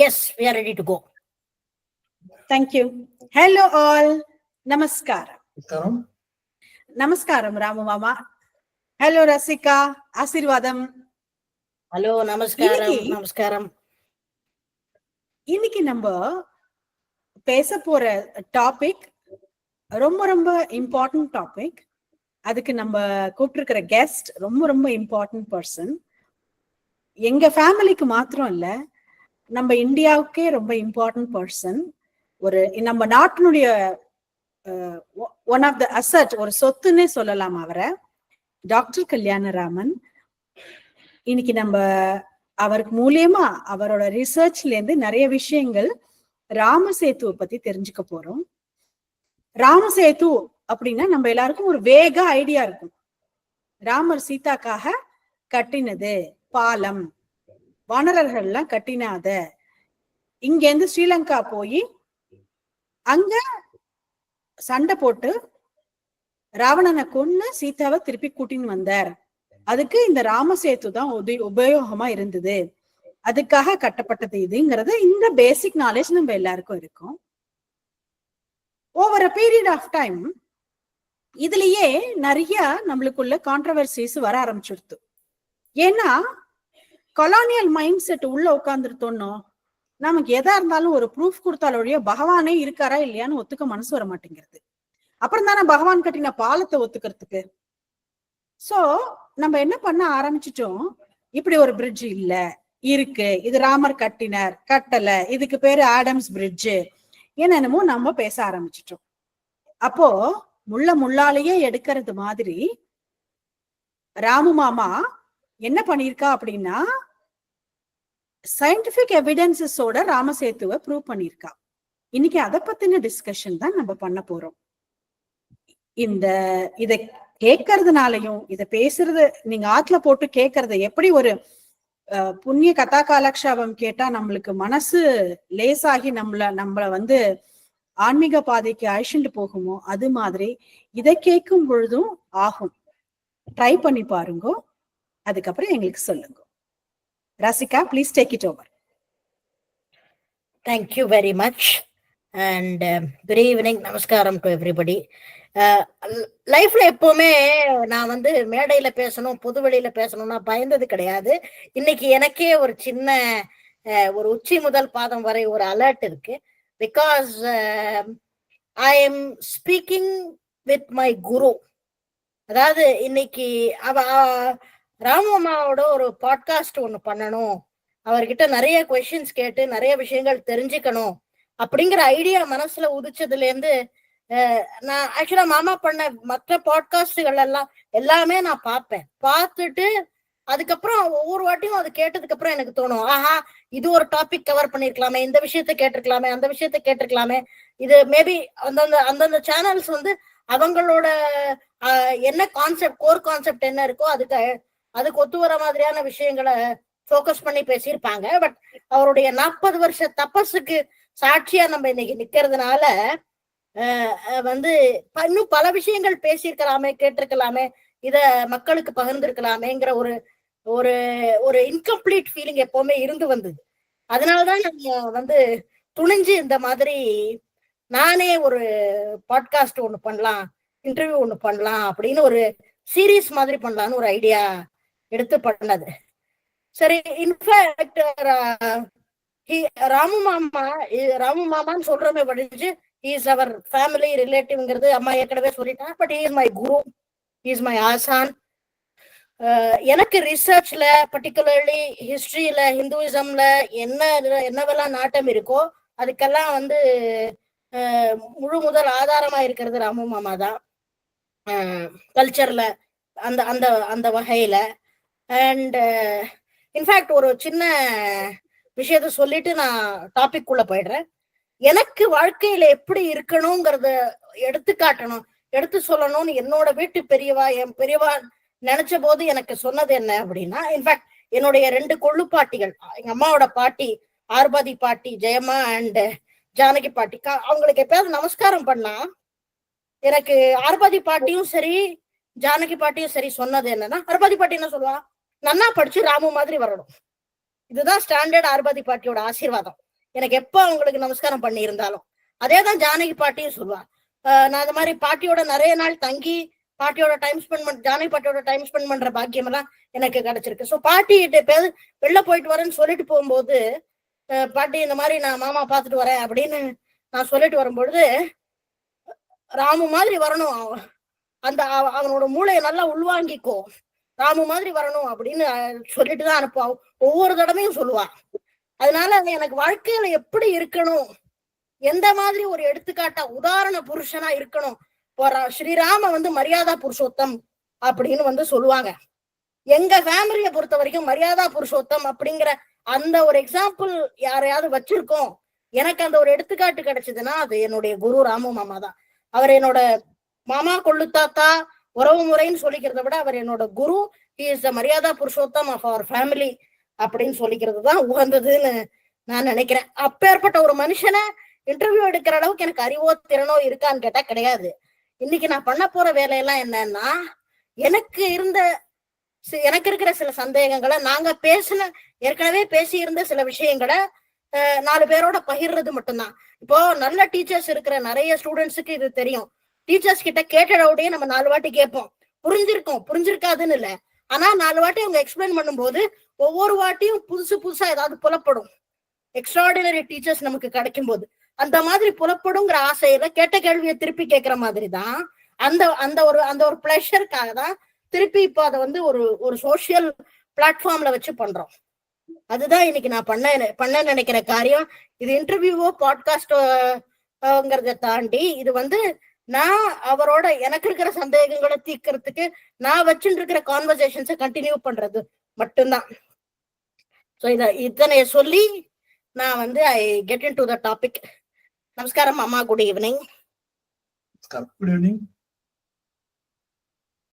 Yes, we are ready to go. Thank you. Hello, all. Namaskaram. Namaskaram. Namaskaram, Ramu Mama. Hello, Rasika. Asirvadam. Hello, Namaskaram. Namaskaram. இன்னைக்கு நம்ம பேச போற topic ரொம்ப ரொம்ப important topic அதுக்கு நம்ம கூப்பிட்டுருக்கிற கெஸ்ட் ரொம்ப ரொம்ப இம்பார்ட்டன்ட் பர்சன் எங்க ஃபேமிலிக்கு மாத்திரம் இல்லை நம்ம இந்தியாவுக்கே ரொம்ப இம்பார்ட்டன்ட் பர்சன் ஒரு நம்ம நாட்டினுடைய ஒன் ஆஃப் த அசட் ஒரு சொத்துன்னே சொல்லலாம் அவரை. டாக்டர் கல்யாணராமன். இன்னைக்கு நம்ம அவருக்கு மூலியமா அவரோட ரிசர்ச்ல இருந்து நிறைய விஷயங்கள் ராமசேத்துவை பத்தி தெரிஞ்சுக்க போறோம். ராமசேத்து அப்படின்னா நம்ம எல்லாருக்கும் ஒரு வேக ஐடியா இருக்கும். ராமர் சீதாக்காக கட்டினது பாலம். வானரர்கள்லாம் கட்டினாத. இங்க இருந்து ஸ்ரீலங்கா போய் அங்க சண்டை போட்டு ராவணனை கொன்னு சீதாவை திருப்பி கூட்டின்னு வந்தார். அதுக்கு இந்த ராமசேத்து தான் உதவி உபயோகமா இருந்தது. அதுக்காக கட்டப்பட்டது இதுங்கிறது இந்த பேசிக் நாலேஜ் நம்ம எல்லாருக்கும் இருக்கும். Over a period of time இதுலயே நிறைய நம்மளுக்குள்ள கான்ட்ரவர்சிஸ் வர ஆரம்பிச்சிடுது ஏன்னா கொலானியல் மைண்ட் செட் உள்ள உட்காந்துருத்தோன்னோ நமக்கு எதா இருந்தாலும் ஒரு ப்ரூஃப் கொடுத்தாலும் ஒழிய பகவானே இருக்காரா இல்லையான்னு ஒத்துக்க மனசு வர மாட்டேங்கிறது. அப்புறம் தானே பகவான் கட்டின பாலத்தை ஒத்துக்கிறதுக்கு. சோ நம்ம என்ன பண்ண ஆரம்பிச்சிட்டோம்? இப்படி ஒரு பிரிட்ஜ் இல்ல. இருக்கு. இது ராமர் கட்டினார். கட்டல. இதுக்கு பேரு ஆடம்ஸ் பிரிட்ஜ் என்னென்னமோ நம்ம பேச ஆரம்பிச்சிட்டோம். அப்போ முள்ள முள்ளாலேயே எடுக்கிறது மாதிரி ராமு மாமா என்ன பண்ணிருக்கா அப்படின்னா சயின்டிபிக் எவிடன்சஸோட ராமசேத்துவை ப்ரூவ் பண்ணியிருக்கா. இன்னைக்கு அதை பத்தின டிஸ்கஷன் தான் நம்ம பண்ண போறோம். இந்த இதை கேட்கறதுனாலையும் இதை பேசுறது நீங்க ஆத்துல போட்டு கேட்கறத எப்படி ஒரு புண்ணிய கதா காலக்ஷேபம் கேட்டா நம்மளுக்கு மனசு லேசாகி நம்மள நம்மள வந்து ஆன்மீக பாதைக்கு அழிச்சுட்டு போகுமோ அது மாதிரி இதை கேட்கும் பொழுதும் ஆகும். ட்ரை பண்ணி பாருங்க. அதுக்கப்புறம் எங்களுக்கு சொல்லுங்க. Rasika please take it over Thank you very much. And good evening நமஸ்காரம் டு எவ்ரிபடி லைஃப்ல எப்பவுமே நான் வந்து மேடையில பேசணும் பொது வெளியில பேசணும்னா பயந்தது கிடையாது. இன்னைக்கு எனக்கே ஒரு சின்ன அஹ், ஒரு உச்சி முதல் பாதம் வரை ஒரு அலர்ட் இருக்கு. Because I am speaking with my guru அதாவது இன்னைக்கு அவ அவ- ராமு அம்மாவோட ஒரு பாட்காஸ்ட் ஒண்ணு பண்ணணும். அவர்கிட்ட நிறைய கொஷின்ஸ் கேட்டு நிறைய விஷயங்கள் தெரிஞ்சுக்கணும். அப்படிங்கிற ஐடியா மனசுல உதிச்சதுல இருந்து நான் ஆக்சுவலா மாமா பண்ண மற்ற பாட்காஸ்டுகள் எல்லாம் எல்லாமே நான் பார்ப்பேன். பார்த்துட்டு அதுக்கப்புறம் ஒவ்வொரு வாட்டியும் அது கேட்டதுக்கு அப்புறம் எனக்கு தோணும் ஆஹா இது ஒரு டாபிக் கவர் பண்ணிருக்கலாமே இந்த விஷயத்த கேட்டிருக்கலாமே அந்த விஷயத்த கேட்டிருக்கலாமே. இது மேபி அந்தந்த அந்தந்த சேனல்ஸ் வந்து அவங்களோட என்ன கான்செப்ட் கோர் கான்செப்ட் என்ன இருக்கோ அதுக்கு அதுக்கு ஒத்து வர மாதிரியான விஷயங்களை ஃபோக்கஸ் பண்ணி பேசியிருப்பாங்க. பட் அவருடைய நாற்பது வருஷ தபஸுக்கு சாட்சியா நம்ம இன்னைக்கு நிக்கிறதுனால வந்து ப- இன்னும் பல விஷயங்கள் பேசியிருக்கலாமே கேட்டிருக்கலாமே இத மக்களுக்கு பகிர்ந்திருக்கலாமேங்கிற ஒரு ஒரு ஒரு இன்கம்ப்ளீட் ஃபீலிங் எப்பவுமே இருந்து வந்தது. அதனாலதான் நம்ம வந்து துணிஞ்சு இந்த மாதிரி நானே ஒரு பாட்காஸ்ட் ஒண்ணு பண்ணலாம் இன்டர்வியூ ஒண்ணு பண்ணலாம் அப்படின்னு ஒரு சீரீஸ் மாதிரி பண்ணலாம்னு ஒரு ஐடியா எடுத்து பண்ணது. சரி இன்ஃபேக்ட் ராமு மாமா ராமு மாமான்னு சொல்றமே படிச்சு இஸ் அவர் ஃபேமிலி ரிலேட்டிவ்ங்கிறது அம்மா ஏற்கனவே சொல்லிட்டா but is my guru is my aasan எனக்கு ரிசர்ச்ல பர்டிகுலர்லி ஹிஸ்டரியில ஹிந்துவிசம்ல என்ன என்னவெல்லாம் நாட்டம் இருக்கோ அதுக்கெல்லாம் வந்து முழு முதல் ஆதாரமா இருக்கிறது ராமு மாமா தான். கல்ச்சர்ல அந்த அந்த அந்த வகையில. அண்ட் இன்ஃபேக்ட் uh, ஒரு சின்ன விஷயத்த சொல்லிட்டு நான் டாபிக் குள்ள போயிடுறேன். எனக்கு வாழ்க்கையில எப்படி இருக்கணுங்கிறத எடுத்து காட்டணும். எடுத்து சொல்லணும்னு என்னோட வீட்டு பெரியவா என் பெரியவா நினைச்ச போது எனக்கு சொன்னது என்ன அப்படின்னா இன்ஃபேக்ட் என்னுடைய ரெண்டு கொள்ளு பாட்டிகள் எங்க அம்மாவோட பாட்டி ஆர்பாதி பாட்டி ஜெயம்மா அண்ட் ஜானகி பாட்டி அவங்களுக்கு எப்பயாவது நமஸ்காரம் பண்ணா எனக்கு ஆர்பாதி பாட்டியும் சரி ஜானகி பாட்டியும் சரி சொன்னது என்னன்னா ஆர்பாதி பாட்டி என்ன சொல்லுவா? நன்னா படிச்சு ராமு மாதிரி வரணும். இதுதான் ஸ்டாண்டர்ட் ஆர்பாதி பாட்டியோட ஆசீர்வாதம். எனக்கு எப்ப அவங்களுக்கு நமஸ்காரம் பண்ணி இருந்தாலும் அதே தான் ஜானகி பாட்டியும் சொல்லுவா நான் அந்த மாதிரி பாட்டியோட நிறைய நாள் தங்கி பாட்டியோட டைம் ஸ்பெண்ட் பண்ண ஜானகி பாட்டியோட டைம் ஸ்பெண்ட் பண்ற பாக்கியம் எல்லாம் எனக்கு கிடைச்சிருக்கு. ஸோ பாட்டி எப்பயாவது வெளில போயிட்டு வரேன்னு சொல்லிட்டு போகும்போது பாட்டி இந்த மாதிரி நான் மாமா பார்த்துட்டு வரேன் அப்படின்னு நான் சொல்லிட்டு வரும்பொழுது ராமு மாதிரி வரணும். அந்த அவ- அவனோட மூளையை நல்லா உள்வாங்கிக்கோ. ராமு மாதிரி வரணும் அப்படின்னு சொல்லிட்டு தான் அனுப்புவா ஒவ்வொரு தடவையும் சொல்லுவா அதனால எனக்கு வாழ்க்கையில எப்படி இருக்கணும்? எந்த மாதிரி ஒரு எடுத்துக்காட்டா உதாரண புருஷனா இருக்கணும்? ஸ்ரீராம வந்து மரியாதா புருஷோத்தம் அப்படின்னு வந்து சொல்லுவாங்க. எங்க ஃபேமிலியை பொறுத்த வரைக்கும் மரியாதா புருஷோத்தம் அப்படிங்கிற அந்த ஒரு எக்ஸாம்பிள் யாரையாவது வச்சிருக்கோம். எனக்கு அந்த ஒரு எடுத்துக்காட்டு கிடைச்சதுன்னா அது என்னுடைய குரு ராமு மாமா தான். அவர் என்னோட மாமா கொள்ளு தாத்தா உறவு முறைன்னு சொல்லிக்கிறத விட அவர் என்னோட guru is the Maryada Purushottam of our family அப்படின்னு சொல்லிக்கிறது தான் உகந்ததுன்னு நான் நினைக்கிறேன். அப்பேற்பட்ட ஒரு மனுஷனை இன்டர்வியூ எடுக்கிற அளவுக்கு எனக்கு அறிவோ திறனோ இருக்கான்னு கேட்டா கிடையாது. இன்னைக்கு நான் பண்ண போற வேலையெல்லாம் என்னன்னா எனக்கு இருந்த எனக்கு இருக்கிற சில சந்தேகங்களை நாங்க பேசின ஏற்கனவே பேசி இருந்த சில விஷயங்களை நாலு பேரோட பகிர்றது மட்டும்தான். இப்போ நல்ல டீச்சர்ஸ் இருக்கிற நிறைய ஸ்டூடெண்ட்ஸுக்கு இது தெரியும். டீச்சர்ஸ் கிட்ட கேட்டடவுடைய நம்ம நாலு வாட்டி கேட்போம். புரிஞ்சிருக்கோம் புரிஞ்சிருக்காதுன்னு இல்ல. ஆனா நாலு வாட்டி அவங்க எக்ஸ்பிளைன் பண்ணும்போது ஒவ்வொரு வாட்டியும் புதுசு புதுசா ஏதாவது புலப்படும். எக்ஸ்ட்ராடினரி டீச்சர்ஸ் நமக்கு கிடைக்கும் போது அந்த மாதிரி புலப்படுங்கிற ஆசையில கேட்ட கேள்வியை திருப்பி கேட்கிற மாதிரி தான். அந்த அந்த ஒரு அந்த ஒரு பிளஷருக்காக தான் திருப்பி இப்போ அதை வந்து ஒரு ஒரு சோஷியல் பிளாட்ஃபார்ம்ல வச்சு பண்றோம். அதுதான் இன்னைக்கு நான் பண்ண பண்ண நினைக்கிற காரியம். இது இன்டர்வியூவோ பாட்காஸ்டோங்கிறத தாண்டி இது வந்து நான் அவரோட எனக்கு இருக்கிற சந்தேகங்களை தீர்க்கறதுக்கு நான் வச்சுட்டு இருக்கிற கான்வர்சேஷன்ஸை கண்டினியூ பண்றது மட்டும்தான். ஸோ இத இதனை சொல்லி நான் வந்து I get into the topic நமஸ்காரம் அம்மா குட் ஈவினிங் குட் ஈவினிங்